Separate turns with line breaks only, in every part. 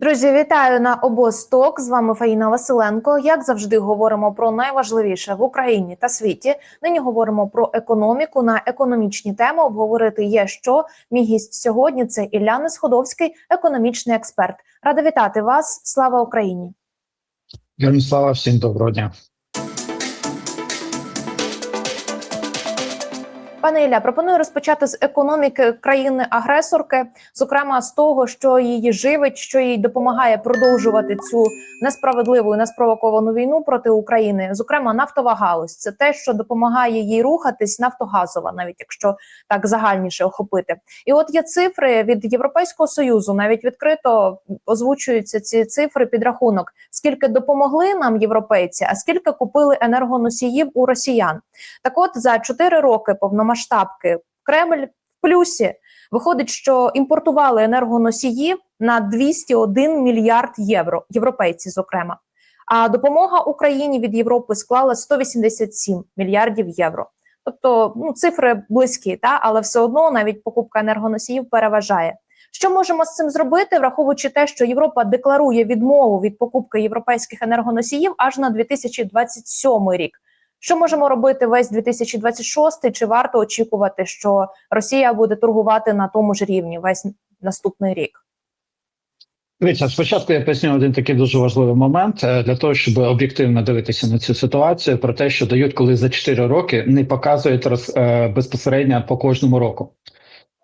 Друзі, вітаю на обосток. З вами Фаїна Василенко. Як завжди, говоримо про найважливіше в Україні та світі. Нині говоримо про економіку на економічні теми. Обговорити є що. Мій гість сьогодні це Ілля Несходовський, економічний експерт. Рада вітати вас. Слава Україні!
Слава всім доброго дня.
Пане Ілля, пропоную розпочати з економіки країни-агресорки, зокрема з того, що її живить, що їй допомагає продовжувати цю несправедливу і неспровоковану війну проти України. Зокрема, нафтова галузь це те, що допомагає їй рухатись, нафтогазова, навіть якщо так загальніше охопити. І от є цифри від Європейського союзу, навіть відкрито озвучуються ці цифри підрахунок, скільки допомогли нам європейці, а скільки купили енергоносіїв у росіян. Так, от за 4 роки повномасштабки Кремль в плюсі виходить, що імпортували енергоносії на 201 мільярд євро, європейці, зокрема. А допомога Україні від Європи склала 187 мільярдів євро. Тобто ну, цифри близькі, та але все одно навіть покупка енергоносіїв переважає. Що можемо з цим зробити, враховуючи те, що Європа декларує відмову від покупки європейських енергоносіїв аж на 2027 рік. Що можемо робити весь 2026? Чи варто очікувати, що Росія буде торгувати на тому ж рівні весь наступний рік?
Дивіться, спочатку я поясню один такий дуже важливий момент е, для того, щоб об'єктивно дивитися на цю ситуацію, про те, що дають, коли за 4 роки не показують роз, е, безпосередньо по кожному року.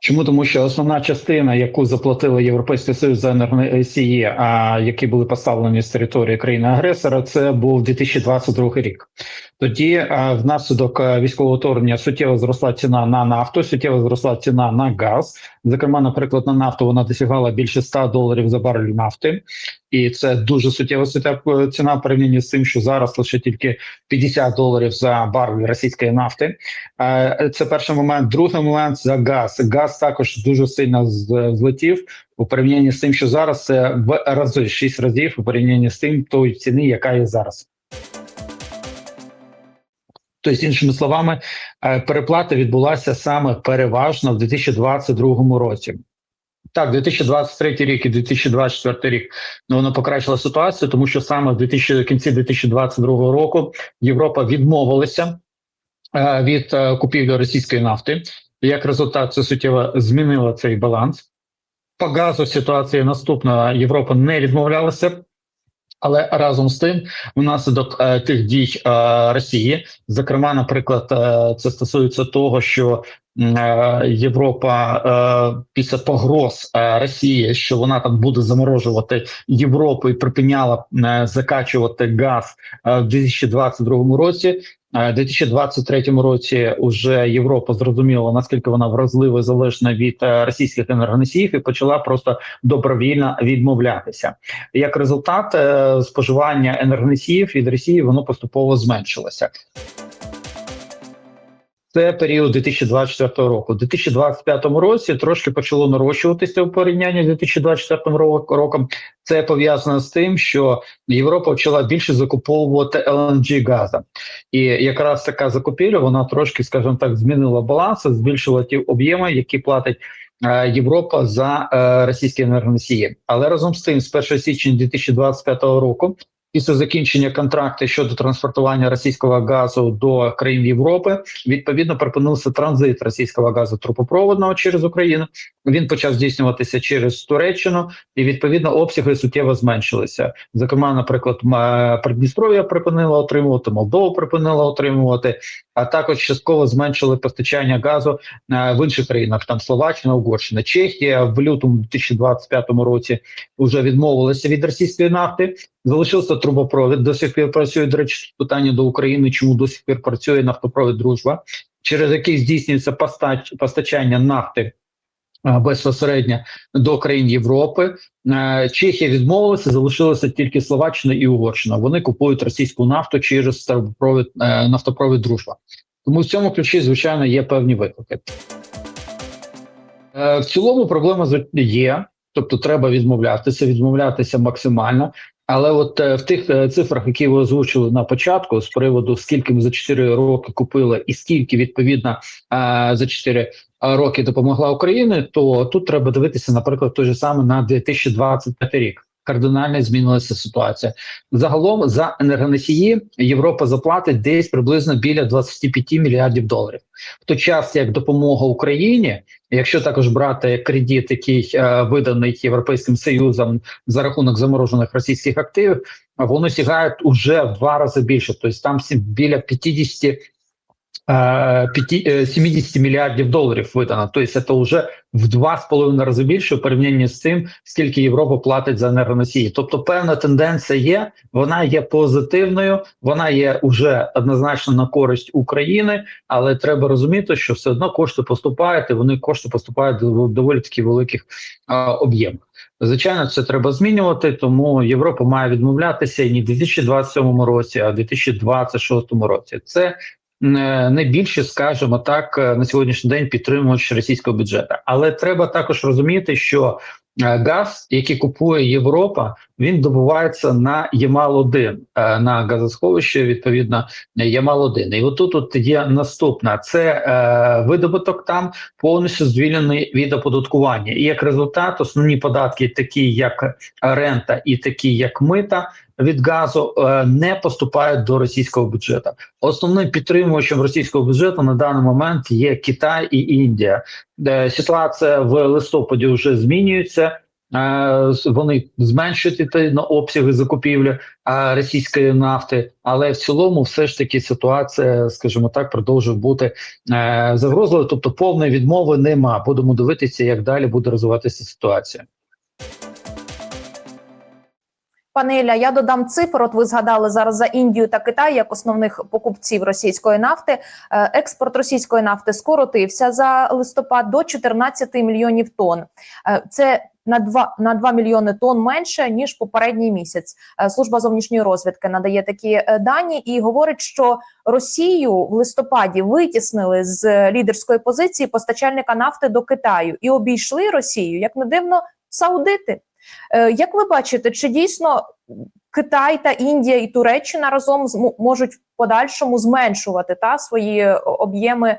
Чому тому, що основна частина, яку заплатили Європейський Союз за енергоносії, а які були поставлені з території країни-агресора, це був 2022 рік. Тоді внаслідок військового вторгнення суттєво зросла ціна на нафту, суттєво зросла ціна на газ. Зокрема, наприклад, на нафту вона досягала більше 100 доларів за барель нафти, і це дуже суттєва суттєва ціна в порівнянні з тим, що зараз лише тільки 50 доларів за барель російської нафти. Це перший момент. Другий момент за газ. Газ також дуже сильно злетів у порівнянні з тим, що зараз це в рази 6 разів у порівнянні з тим тої ціни, яка є зараз. Тобто, іншими словами, переплата відбулася саме переважно в 2022 році. Так, 2023 рік і 2024 рік ну, воно покращило ситуацію, тому що саме в 2000, в кінці 2022 року Європа відмовилася е, від е, купівлі російської нафти. Як результат, це суттєво змінило цей баланс. По газу ситуація наступна: Європа не відмовлялася. Але разом з тим, внаслідок е, тих дій е, Росії, зокрема, наприклад, е, це стосується того, що е, Європа е, після погроз е, Росії, що вона там буде заморожувати Європу і припиняла е, закачувати газ е, в 2022 році. У 2023 році вже Європа зрозуміла наскільки вона вразлива і залежна від російських енергоносіїв і почала просто добровільно відмовлятися. Як результат, споживання енергоносіїв від Росії воно поступово зменшилося. Це період 2024 року. У 2025 році трошки почало нарощуватися у порівнянні з 2024 роком. Це пов'язано з тим, що Європа почала більше закуповувати LNG газу. і якраз така закупівля вона трошки, скажімо так, змінила баланс, збільшила ті об'єми, які платить. Європа за е, російські енергоносії, але разом з тим, з 1 січня 2025 року, після закінчення контракту щодо транспортування російського газу до країн Європи відповідно припинився транзит російського газу трупопроводного через Україну. Він почав здійснюватися через Туреччину, і відповідно обсяги суттєво зменшилися. Зокрема, наприклад, Придністров'я припинила отримувати, Молдова припинила отримувати, а також частково зменшили постачання газу в інших країнах. Там Словаччина, Угорщина, Чехія в лютому 2025 році вже відмовилися від російської нафти. Залишився трубопровід. До сих пір працює до речі, питання до України. Чому до сих пір працює нафтопровід дружба, через який здійснюється постачання нафти безпосередньо до країн Європи. Чехія відмовилася, залишилася тільки Словаччина і Угорщина. Вони купують російську нафту через трубопровід нафтопровід дружба. Тому в цьому ключі, звичайно, є певні виклики. Е, в цілому проблема є, тобто треба відмовлятися, відмовлятися максимально. Але от е, в тих е, цифрах, які ви озвучили на початку, з приводу скільки ми за 4 роки купили, і скільки відповідно е, за 4 роки допомогла Україні, то тут треба дивитися, наприклад, той же саме на 2025 рік. Кардинально змінилася ситуація. Загалом за енергоносії Європа заплатить десь приблизно біля 25 мільярдів доларів. В той час як допомога Україні, якщо також брати кредит, який е, виданий Європейським Союзом за рахунок заморожених російських активів, воно сягає уже в два рази більше. Тобто там біля 50 е, п'яті- е, 70 мільярдів доларів видано. Тобто це вже в два з половиною рази більше у порівнянні з тим, скільки Європа платить за енергоносії. Тобто, певна тенденція є, вона є позитивною, вона є уже однозначно на користь України, але треба розуміти, що все одно кошти поступають, і вони кошти поступають в доволі таки великих об'ємах. Звичайно, це треба змінювати, тому Європа має відмовлятися і не в 2027 році, а в 2026 році. Це е, найбільше, скажімо так, е, на сьогоднішній день підтримувач російського бюджету. Але треба також розуміти, що е, газ, який купує Європа, він добувається на Ямал-1, е, на газосховище, відповідно, Ямал-1. І отут тут є наступна: це е, видобуток там повністю звільнений від оподаткування. І як результат, основні податки, такі як рента і такі як мита від газу, е, не поступають до російського бюджету. Основним підтримувачем російського бюджету на даний момент є Китай і Індія. Ситуація в листопаді вже змінюється. Е, Вони зменшують відповідно обсяги закупівлі е, російської нафти, але в цілому, все ж таки, ситуація, скажімо так, продовжує бути е, загрозливою. Тобто повної відмови нема. Будемо дивитися, як далі буде розвиватися ситуація.
Пане Ілля, я додам цифр. От ви згадали зараз за Індію та Китай як основних покупців російської нафти. Експорт російської нафти скоротився за листопад до 14 мільйонів тонн. Це на 2, на 2 мільйони тонн менше ніж попередній місяць. Е, Служба зовнішньої розвідки надає такі е, дані і говорить, що Росію в листопаді витіснили з лідерської позиції постачальника нафти до Китаю і обійшли Росію, як не дивно, саудити. Е, Як ви бачите, чи дійсно Китай та Індія і Туреччина разом можуть в подальшому зменшувати та свої е, об'єми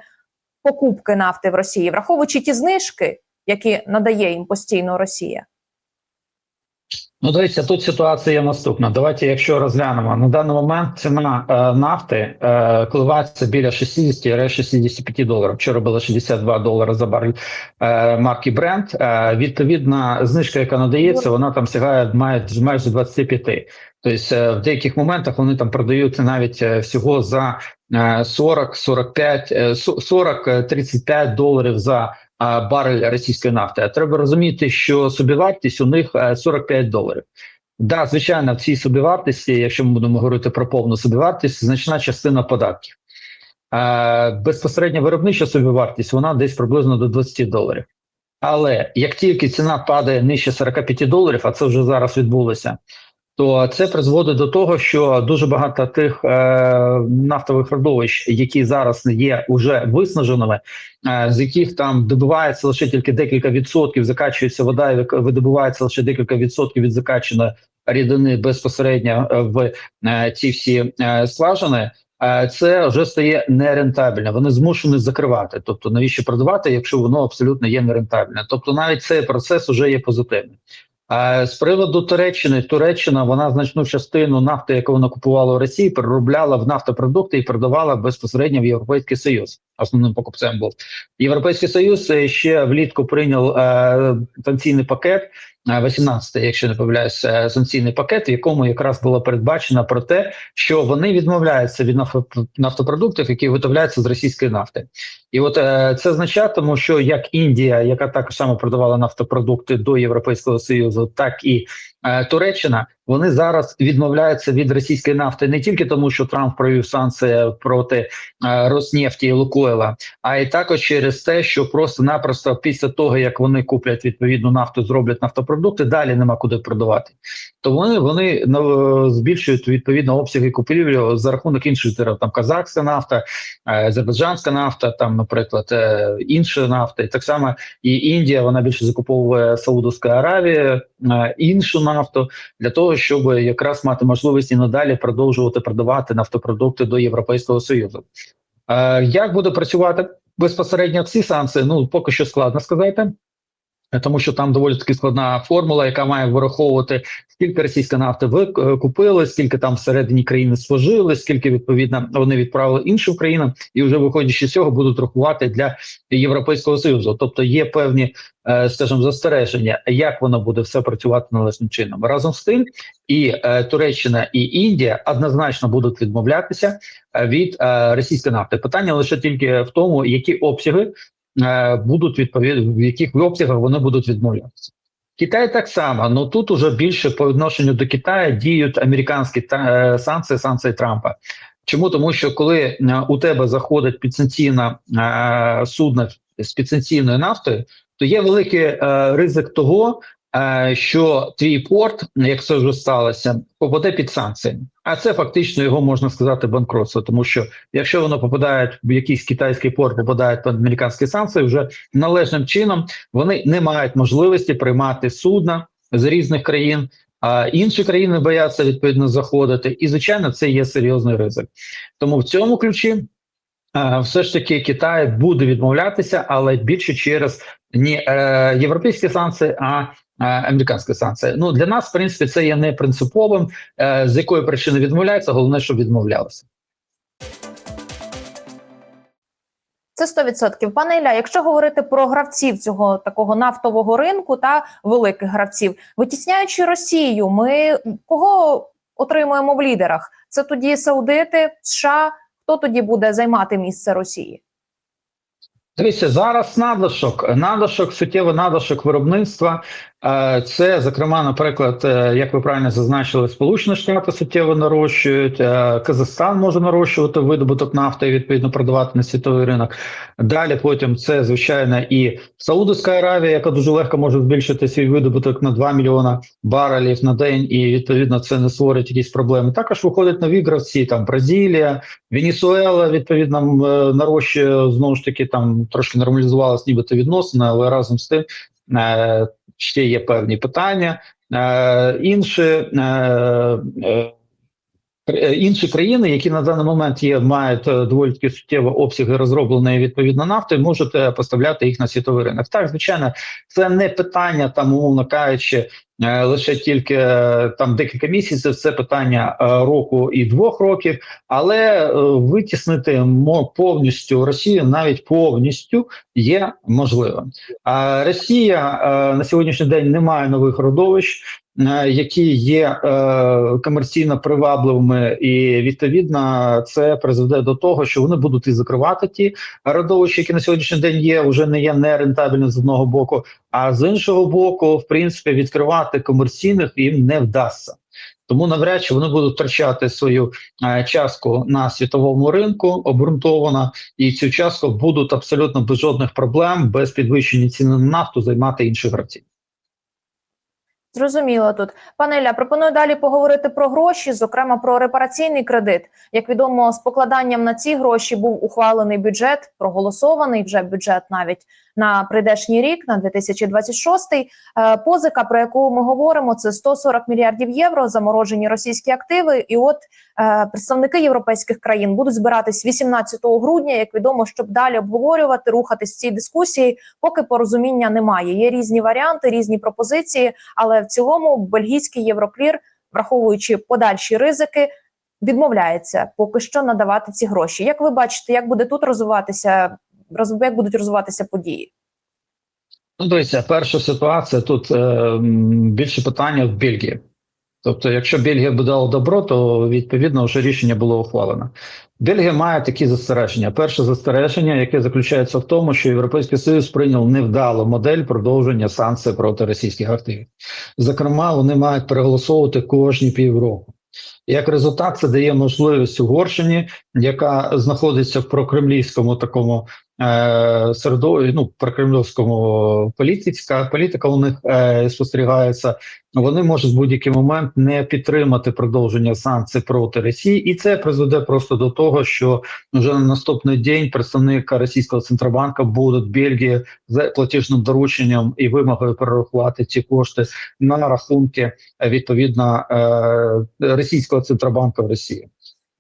покупки нафти в Росії, враховуючи ті знижки, які надає їм постійно Росія?
Ну, дивіться, тут ситуація наступна. Давайте, якщо розглянемо на даний момент ціна е, нафти е, коливається біля 60-65 доларів. Вчора було 62 долари за барель е, марки Brent. Е, відповідна знижка, яка надається, вона там сягає майже майже 25. Тобто е, в деяких моментах вони там продаються навіть е, всього за е, 40, 45, е, 40, е, 35 доларів за барель російської нафти. А треба розуміти, що собівартість у них е, 45 доларів. Да, звичайно, в цій собівартості, якщо ми будемо говорити про повну собівартість, значна частина податків. Е, безпосередня виробнича собівартість вона десь приблизно до 20 доларів. Але як тільки ціна падає нижче 45 доларів, а це вже зараз відбулося, то це призводить до того, що дуже багато тих е, нафтових родовищ, які зараз є уже виснаженими, е, з яких там добувається лише тільки декілька відсотків, закачується вода і видобувається лише декілька відсотків від закачаної рідини безпосередньо е, в е, ці всі е, скважини. е, Це вже стає нерентабельно. Вони змушені закривати. Тобто, навіщо продавати, якщо воно абсолютно є нерентабельне? Тобто, навіть цей процес вже є позитивним. З приводу Туреччини, Туреччина вона значну частину нафти, яку вона купувала у Росії, переробляла в нафтопродукти і продавала безпосередньо в Європейський Союз. Основним покупцем був Європейський Союз е, ще влітку прийняв е, санкційний пакет. 18, якщо не помиляюсь, е, санкційний пакет, в якому якраз було передбачено про те, що вони відмовляються від нафто- нафтопродуктів, які виготовляються з російської нафти. І от е, це означає, тому що як Індія, яка також само продавала нафтопродукти до Європейського союзу, так і е, Туреччина, вони зараз відмовляються від російської нафти не тільки тому, що Трамп провів санкції проти е, Роснефті і Лукойла, а й також через те, що просто-напросто після того, як вони куплять відповідну нафту, зроблять нафтопродукти, далі нема куди продавати. То вони, вони ну, збільшують відповідно обсяги купівлі за рахунок інших джерел, там казахська нафта, е, азербайджанська нафта, там, наприклад, е, інша нафта, і так само і Індія вона більше закуповує Саудовська Аравія, е, іншу нафту для того, щоб якраз мати можливість і надалі продовжувати продавати нафтопродукти до Європейського союзу. Е, як буде працювати безпосередньо ці санкції? Ну поки що складно сказати. Е, тому що там доволі таки складна формула, яка має вираховувати скільки російська нафти ви е, скільки там всередині країни спожили, скільки відповідно вони відправили іншим країнам, і вже виходячи з цього будуть рахувати для європейського союзу. Тобто є певні, е, скажімо, застереження, як воно буде все працювати належним чином. Разом з тим, і Туреччина і Індія однозначно будуть відмовлятися від російської нафти. Питання лише тільки в тому, які обсяги будуть відповідно, в яких обсягах вони будуть відмовлятися. Китай так само, але тут уже більше по відношенню до Китаю діють американські та, е, санкції, санкції Трампа. Чому тому, що коли е, у тебе заходить підсанкційна е, судна з підсанкційною нафтою, то є великий е, ризик того, е, що твій порт, як це вже сталося, попаде під санкції. А це фактично його можна сказати банкротство, тому що якщо воно попадає в якийсь китайський порт, попадає під американські санкції, вже належним чином вони не мають можливості приймати судна з різних країн. А інші країни бояться відповідно заходити, і звичайно, це є серйозний ризик. Тому в цьому ключі е, все ж таки Китай буде відмовлятися, але більше через не е, європейські санкції, а е, американські санкції. Ну для нас, в принципі, це є не принциповим. Е, з якої причини відмовляється, головне, щоб відмовлялися.
Це 100%. Пане Ілля, якщо говорити про гравців цього такого нафтового ринку та великих гравців, витісняючи Росію, ми кого отримуємо в лідерах? Це тоді Саудити, США. Хто тоді буде займати місце Росії?
Дивіться, зараз надлишок, надлишок, суттєвий надлишок виробництва. Це, зокрема, наприклад, е, як ви правильно зазначили, Сполучені Штати суттєво нарощують, е, Казахстан може нарощувати видобуток нафти і відповідно продавати на світовий ринок. Далі потім це звичайно і Саудовська Аравія, яка дуже легко може збільшити свій видобуток на 2 мільйона барелів на день, і відповідно це не створить якісь проблеми. Також виходять нові гравці, там Бразилія, Венесуела, відповідно е, нарощує знову ж таки там трошки нормалізувалась нібито відносини, але разом з тим ще є певні питання. Е, інші, е, інші країни, які на даний момент є, мають е, доволі таки суттєві обсяги розробленої відповідно нафти, можуть поставляти їх на світовий ринок. Так, звичайно, це не питання там, умовно кажучи, е, лише тільки там декілька місяців. Це питання року і двох років, але витіснити повністю Росію навіть повністю є можливим. А Росія на сьогоднішній день не має нових родовищ, які є е, комерційно привабливими, і відповідно це призведе до того, що вони будуть і закривати ті родовища, які на сьогоднішній день є, вже не є нерентабельними з одного боку. А з іншого боку, в принципі, відкривати комерційних їм не вдасться. Тому навряд чи вони будуть втрачати свою е, частку на світовому ринку обґрунтовано, і цю частку будуть абсолютно без жодних проблем, без підвищення ціни на нафту займати інші гравці.
Зрозуміло тут. Пане Ілля, пропоную далі поговорити про гроші, зокрема про репараційний кредит. Як відомо, з покладанням на ці гроші був ухвалений бюджет, проголосований вже бюджет навіть на прийдешній рік, на 2026. Е, Позика, про яку ми говоримо, це 140 мільярдів євро, заморожені російські активи. І от е, представники європейських країн будуть збиратись 18 грудня, як відомо, щоб далі обговорювати, рухатись в цій дискусії, поки порозуміння немає. Є різні варіанти, різні пропозиції, але в цілому бельгійський євроклір, враховуючи подальші ризики, відмовляється поки що надавати ці гроші. Як ви бачите, як буде тут розвиватися, роз- як будуть розвиватися події?
Ну, дивіться, перша ситуація тут е, більше питання в Бельгії. Тобто, якщо Бельгія буде дала добро, то відповідно вже рішення було ухвалено. Бельгія має такі застереження. Перше застереження, яке заключається в тому, що Європейський Союз прийняв невдалу модель продовження санкцій проти російських активів. Зокрема, вони мають переголосовувати кожні півроку. Як результат, це дає можливість Угорщині, яка знаходиться в прокремлівському такому е, середові, ну прокремлівському політика, політика у них е, спостерігається. Вони можуть в будь-який момент не підтримати продовження санкцій проти Росії, і це призведе просто до того, що вже на наступний день представника російського центробанка буде в Бельгії з платіжним дорученням і вимогою перерахувати ці кошти на рахунки відповідно е, російського центробанку в Росії.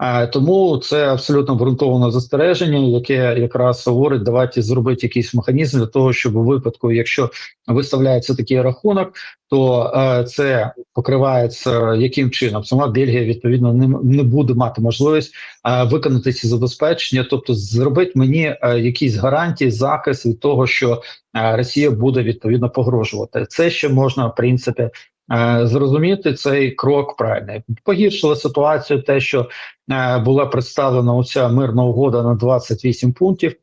Е, Тому це абсолютно обґрунтоване застереження, яке якраз говорить, давайте зробити якийсь механізм для того, щоб у випадку, якщо виставляється такий рахунок, то е, це покривається яким чином? Сама Бельгія відповідно не, не буде мати можливість е, виконати ці забезпечення, тобто зробити мені якісь гарантії, захист від того, що Росія буде відповідно погрожувати. Це ще можна в принципі. Е, Зрозуміти цей крок правильний погіршила ситуацію, те, що е, була представлена оця мирна угода на 28 пунктів,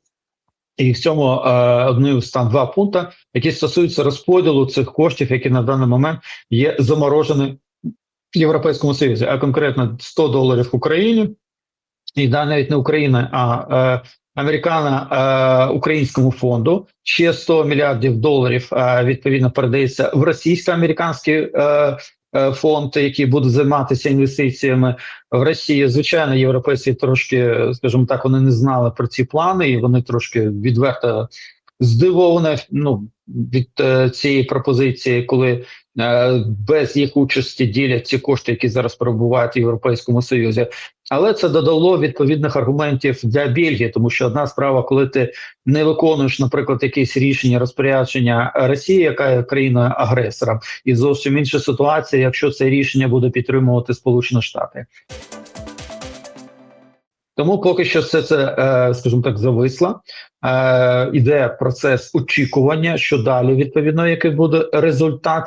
і в цьому е, одним з там два пункти, які стосуються розподілу цих коштів, які на даний момент є заморожені в Європейському Союзі, а конкретно 100 доларів Україні, і да, навіть не Україна, а американо е, українському фонду. Ще 100 мільярдів доларів е, відповідно передається в російсько-американський е, фонд, який буде займатися інвестиціями в Росії. Звичайно, європейці трошки, скажімо так, вони не знали про ці плани, і вони трошки відверто здивовані ну, від цієї пропозиції, коли без їх участі ділять ці кошти, які зараз перебувають в Європейському Союзі. Але це додало відповідних аргументів для Бельгії, тому що одна справа, коли ти не виконуєш, наприклад, якісь рішення розпорядження Росії, яка є країною агресором, і зовсім інша ситуація, якщо це рішення буде підтримувати Сполучені Штати. Тому поки що все це, е, скажімо так, зависло. Е, Іде процес очікування, що далі відповідно, який буде результат.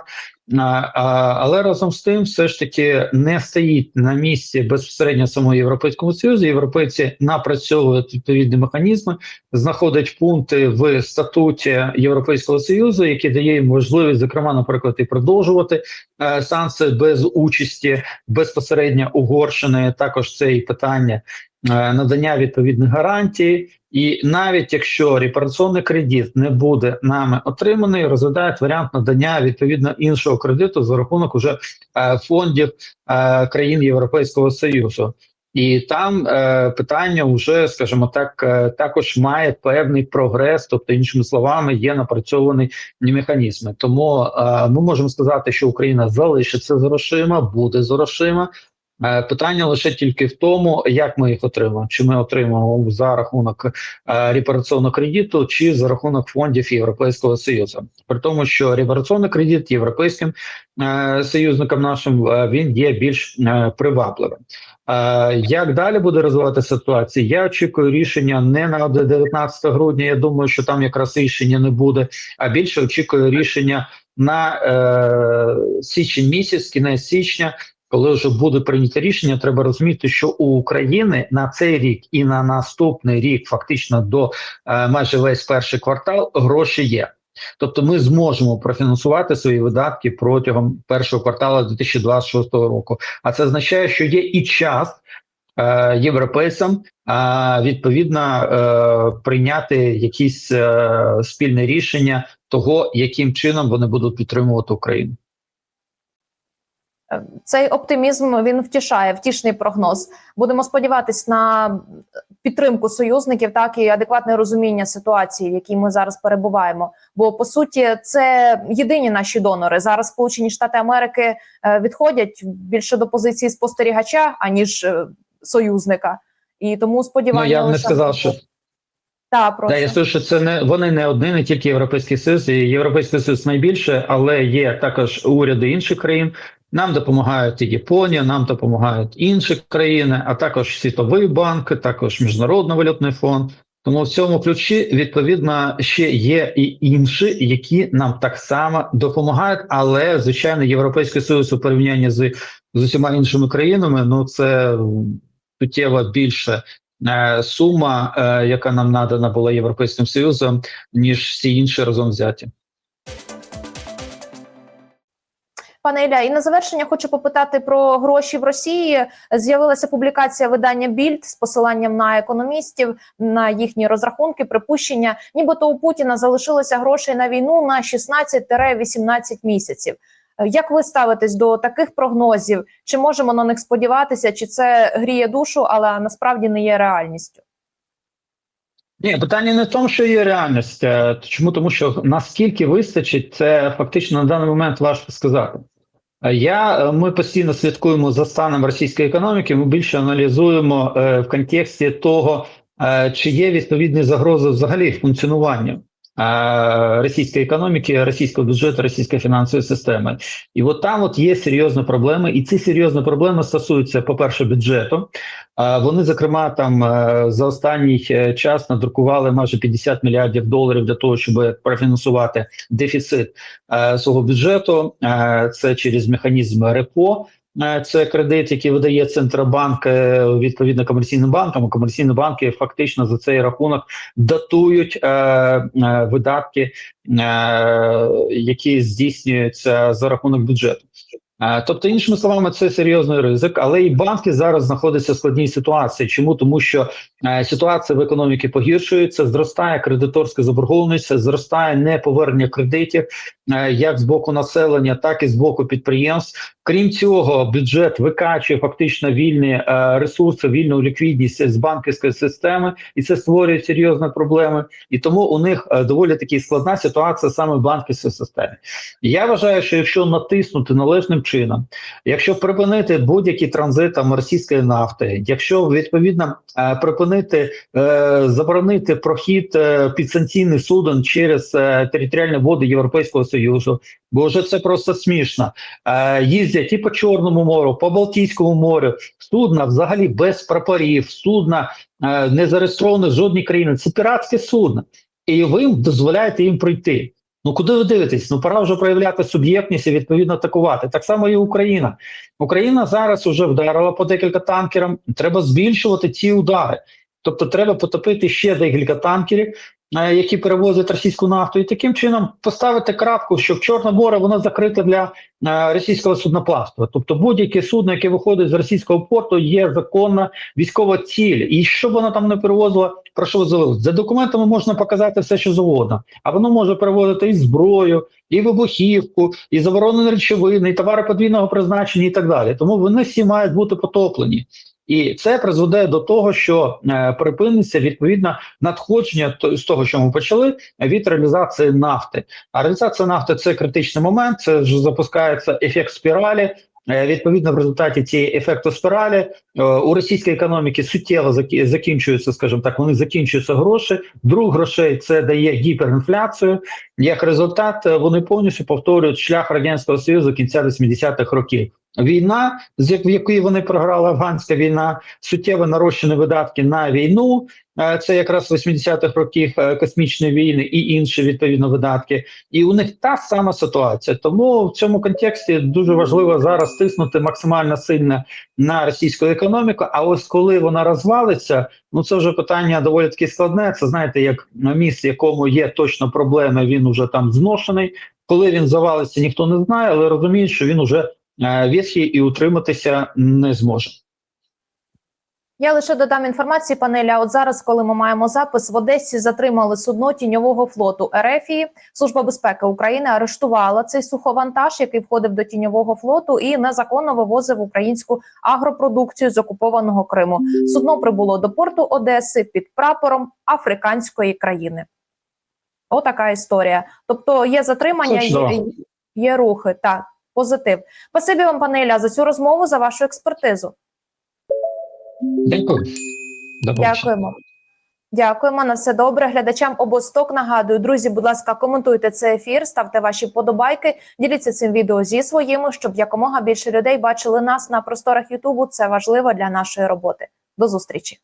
Але разом з тим, все ж таки не стоїть на місці безпосередньо самого Європейського Союзу. Європейці напрацьовують відповідні механізми, знаходять пункти в статуті Європейського Союзу, які дає їм можливість, зокрема, наприклад, і продовжувати е, санкції без участі безпосередньо Угорщини. Також це і питання е, надання відповідних гарантій. І навіть якщо репараційний кредит не буде нами отриманий, розглядають варіант надання відповідно іншого кредиту за рахунок уже е, фондів е, країн Європейського Союзу. І там е, питання вже, скажімо так, е, також має певний прогрес, тобто, іншими словами, є напрацьовані механізми. Тому е, ми можемо сказати, що Україна залишиться з грошима, буде з грошима. Е, Питання лише тільки в тому, як ми їх отримаємо. Чи ми отримаємо за рахунок е, репараційного кредиту, чи за рахунок фондів Європейського Союзу. При тому, що репараційний кредит європейським е, союзникам нашим він є більш привабливим. Як далі буде розвиватися ситуація? Я очікую рішення не на 19 грудня. Я думаю, що там якраз рішення не буде, а більше очікую рішення на е, січень місяць, кінець січня. Коли вже буде прийнято рішення, треба розуміти, що у України на цей рік і на наступний рік, фактично до е, майже весь перший квартал, гроші є. Тобто, ми зможемо профінансувати свої видатки протягом першого кварталу 2026 року. А це означає, що є і час е, європейцям е, відповідно е, прийняти якісь е, спільне рішення того, яким чином вони будуть підтримувати Україну.
Цей оптимізм він втішає, втішний прогноз. Будемо сподіватись на підтримку союзників, так і адекватне розуміння ситуації, в якій ми зараз перебуваємо. Бо по суті, це єдині наші донори. Зараз Сполучені Штати Америки е, відходять більше до позиції спостерігача аніж е, союзника, і тому
Ну я б не
лише
сказав, що
та
Да, я скажу, що це не вони не одні, не тільки Європейський Союз, і Європейський Союз найбільше, але є також уряди інших країн. Нам допомагають і Японія, нам допомагають інші країни, а також Світовий банк, також Міжнародний валютний фонд. Тому в цьому ключі відповідно ще є і інші, які нам так само допомагають. Але звичайно, європейський союз у порівнянні з, з усіма іншими країнами, ну це суттєво більше е, сума, е, яка нам надана була європейським союзом, ніж всі інші разом взяті.
Пане Ілля, і на завершення хочу попитати про гроші в Росії. З'явилася публікація видання Більд з посиланням на економістів на їхні розрахунки, припущення, нібито у Путіна залишилося грошей на війну на 16-18 місяців. Як ви ставитесь до таких прогнозів? Чи можемо на них сподіватися, чи це гріє душу, але насправді не є реальністю?
Ні, питання не в тому, що є реальність. Е, Чому тому, що наскільки вистачить, це фактично на даний момент важко сказати. Я ми постійно слідкуємо за станом російської економіки. Ми більше аналізуємо е, в контексті того, е, чи є відповідні загрози взагалі функціонування російської економіки, російського бюджету, російської фінансової системи. І от там от є серйозні проблеми, і ці серйозні проблеми стосуються, по-перше, бюджету. Вони, зокрема, там е, за останній е, час надрукували майже 50 мільярдів доларів для того, щоб профінансувати дефіцит е, свого бюджету. Це через механізм РЕПО. Е, Це кредит, який видає Центробанк е, відповідно комерційним банкам. Комерційні банки фактично за цей рахунок датують е, е, видатки, е, які здійснюються за рахунок бюджету. Тобто, іншими словами, це серйозний ризик, але і банки зараз знаходяться в складній ситуації. Чому тому, що ситуація в економіці погіршується, зростає кредиторська заборгованість, зростає неповернення кредитів як з боку населення, так і з боку підприємств. Крім цього, бюджет викачує фактично вільні е, ресурси, вільну ліквідність з банківської системи, і це створює серйозні проблеми. І тому у них е, доволі таки складна ситуація саме в банківській системі. Я вважаю, що якщо натиснути належним чином, якщо припинити будь-які транзит російської нафти, якщо відповідно е, припинити е, заборонити прохід е, підсанкційних суден через е, територіальні води Європейського союзу, бо вже це просто смішно. Е, їздять і по Чорному морю, по Балтійському морю, судна взагалі без прапорів, судна е, не зареєстровані в жодній країні. Це піратське судна, і ви дозволяєте їм прийти. Ну куди ви дивитесь? Ну пора вже проявляти суб'єктність і відповідно атакувати. Так само і Україна. Україна зараз вже вдарила по декілька танкерам. Треба збільшувати ці удари. Тобто, треба потопити ще декілька танкерів, які перевозять російську нафту, і таким чином поставити крапку, що в Чорне море воно закрите для е, російського судноплавства. Тобто, будь-яке судно, яке виходить з російського порту, є законна військова ціль. І що воно там не перевозило, про що заявилось? За документами можна показати все, що завгодно, а воно може перевозити і зброю, і вибухівку, і заборонені речовини, і товари подвійного призначення, і так далі. Тому вони всі мають бути потоплені. І це призведе до того, що е, припиниться відповідно надходження з того, що ми почали, від реалізації нафти. А реалізація нафти це критичний момент. Це вже запускається ефект спіралі. Е, Відповідно, в результаті цієї ефекту спіралі е, у російській економіці суттєво закі- закінчуються, скажімо так, вони закінчуються гроші. Друг грошей це дає гіперінфляцію. Як результат, вони повністю повторюють шлях радянського союзу кінця 80-х років. Війна, з як- в якій вони програли афганська війна, суттєво нарощені видатки на війну. е, Це якраз 80-х років е, космічної війни і інші відповідно видатки. І у них та сама ситуація. Тому в цьому контексті дуже важливо зараз стиснути максимально сильно на російську економіку. А ось коли вона розвалиться, ну це вже питання доволі таки складне. Це знаєте, як місці, якому є точно проблеми, він уже там зношений. Коли він завалиться, ніхто не знає, але розуміє, що він уже е, і утриматися не зможе.
Я лише додам інформації, панеля. От зараз, коли ми маємо запис, в Одесі затримали судно тіньового флоту Ерефії. Служба безпеки України арештувала цей суховантаж, який входив до тіньового флоту, і незаконно вивозив українську агропродукцію з окупованого Криму. Судно прибуло до порту Одеси під прапором африканської країни. Отака історія. Тобто є затримання, є, є рухи. Так, позитив. Спасибі вам, панеля, за цю розмову, за вашу експертизу.
Дякую.
Дякуємо. Дякуємо на все добре. Глядачам обосток нагадую, друзі, будь ласка, коментуйте цей ефір, ставте ваші подобайки, діліться цим відео зі своїми, щоб якомога більше людей бачили нас на просторах Ютубу. Це важливо для нашої роботи. До зустрічі.